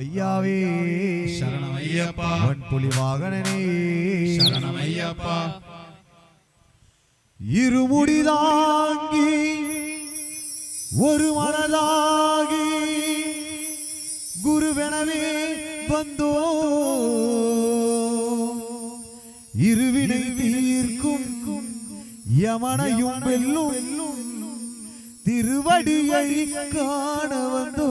ஐயாவே. சரணம் ஐயப்பா அவன் புலி வாகனனே சரணம் ஐயப்பா இருமுடிதாங்கி ஒரு மனதாகி குருவெனவே வந்தோ இருவினை தீர்க்கும் யமனையும் வெல்லும் திருவடியை காண வந்தோ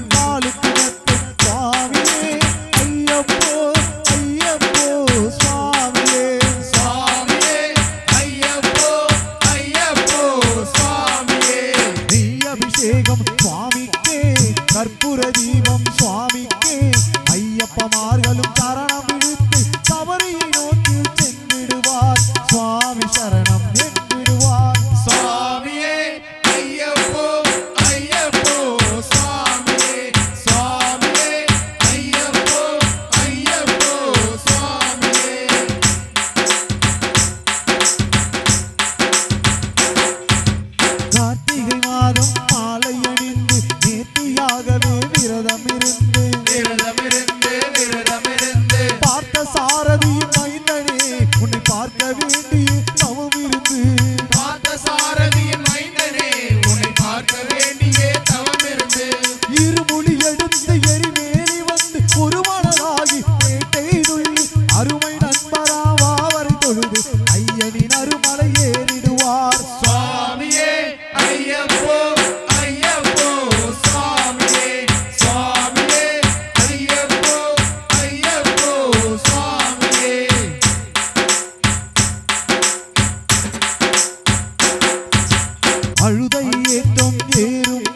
miren, miren.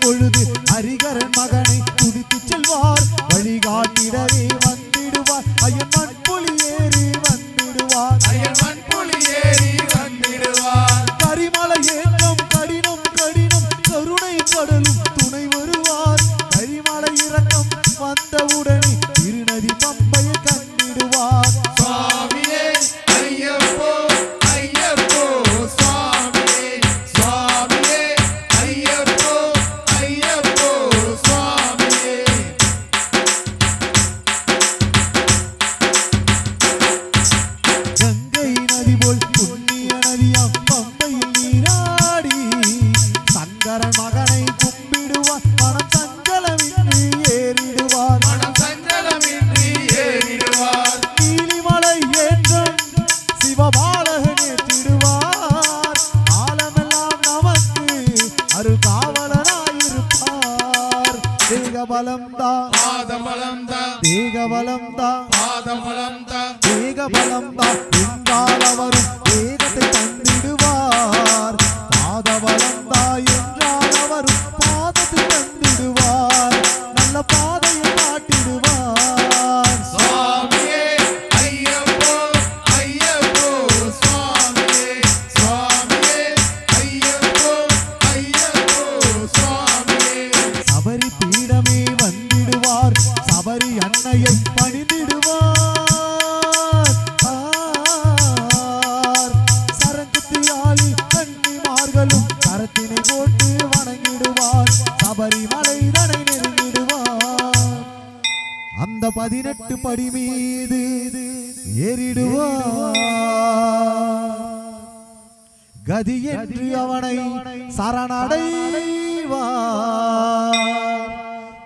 பொழுது ஹரிகரன் மகனை துதித்து செல்வார். வழிகாட்டிடவே வந்திடுவார். ஐயன் மண்புலி ஏறி வந்திடுவார். அயன் மண்புலி ஏறி வந்திடுவார். கரிமலை ஏற்றம் கடினம் கடினம் கருணை கடலும் துணை வருவார். கரிமலை இறக்கம் வந்தவுடனே திருநதி பம்பையை கண்டிடுவார். பாதமலம் தான் தேகபலம் தான் பாதமலம் தான் தேகபலம் தான் என்றால் அவரும் வேகத்தை தந்திடுவார் பாதபலம் தான் சபரி பணிந்திடுவார். சரங்குத்தியாளி கன்னிமார்களும் கரத்தினை போட்டு வணங்கிடுவார். சபரிமலை மலைதனை நெருங்கிடுவார். அந்த பதினெட்டு படி மீது ஏறிடுவார். கதி என்று அவனை சரணடைவார்